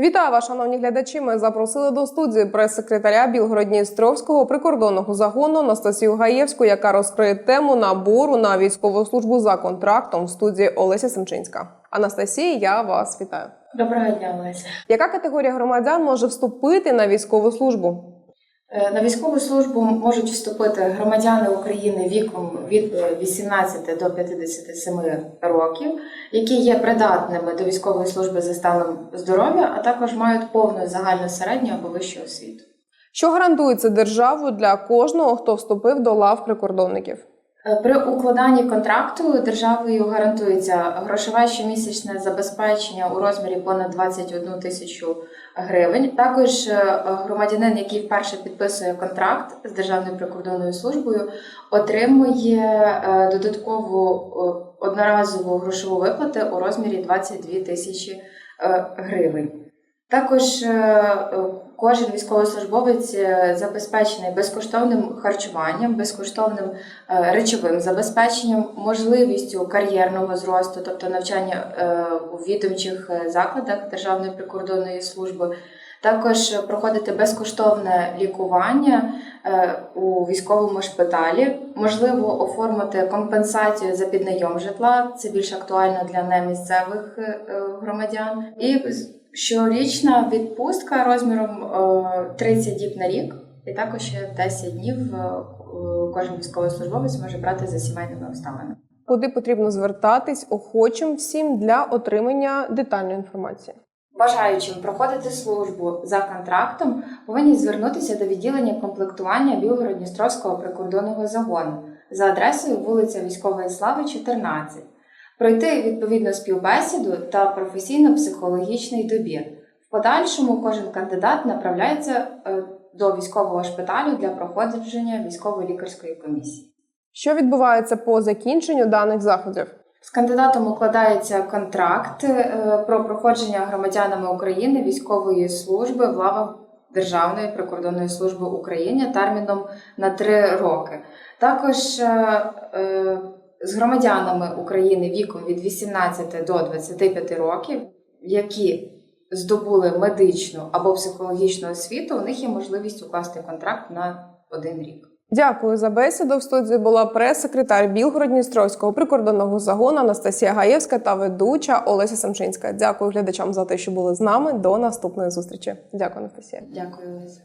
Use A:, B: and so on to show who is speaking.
A: Вітаю вас, шановні глядачі. Ми запросили до студії прес-секретаря Білгородністровського прикордонного загону Анастасію Гаєвську, яка розкриє тему набору на військову службу за контрактом в студії Олеся Семчинська. Анастасія, я вас вітаю.
B: Доброго дня, Олеся.
A: Яка категорія громадян може вступити на військову службу?
B: Е, На військову службу можуть вступити громадяни України віком від е, 18 до 57 років, які є придатними до військової служби за станом здоров'я, а також мають повну загальну середню або вищу освіту.
A: Що гарантується державою для кожного, хто вступив до лав прикордонників?
B: Е, При укладанні контракту державою гарантується грошове щомісячне забезпечення у розмірі понад 21 тисячу гривень. Також е, громадянин, який вперше підписує контракт з Державною прикордонною службою, отримує е, додаткову одноразову грошову виплату у розмірі 22 тисячі гривень. Також е, е, кожен військовослужбовець е, забезпечений безкоштовним харчуванням, безкоштовним речовим забезпеченням, можливістю кар'єрного зросту, тобто навчання у відомчих закладах Державної прикордонної служби. Також проходити безкоштовне лікування у військовому шпиталі, можливо оформити компенсацію за піднайом житла. Це більш актуально для немісцевих громадян. І щорічна відпустка розміром е, 30 діб на рік, і також ще 10 днів е, кожен військовослужбовець може брати за сімейними обставинами.
A: Куди потрібно звертатись охочим всім для отримання детальної інформації?
B: Бажаючим проходити службу за контрактом повинні звернутися до відділення комплектування Білгород-Дністровського прикордонного загону за адресою вулиця Військової Слави, 14, пройти відповідну співбесіду та професійно-психологічний добір. В подальшому кожен кандидат направляється е, до військового шпиталю для проходження військово-лікарської комісії.
A: Що відбувається по закінченню даних заходів?
B: З кандидатом укладається контракт е, про проходження громадянами України військової служби в лавах Державної прикордонної служби України терміном на три роки. Також е, з громадянами України віком від 18 до 25 років, які здобули медичну або психологічну освіту, у них є можливість укласти контракт на один рік.
A: Дякую за бесіду. В студії була прес-секретар Білгород-Дністровського прикордонного загону Анастасія Гаєвська та ведуча Олеся Самчинська. Дякую глядачам за те, що були з нами. До наступної зустрічі. Дякую, Анастасія.
B: Дякую, Лиза.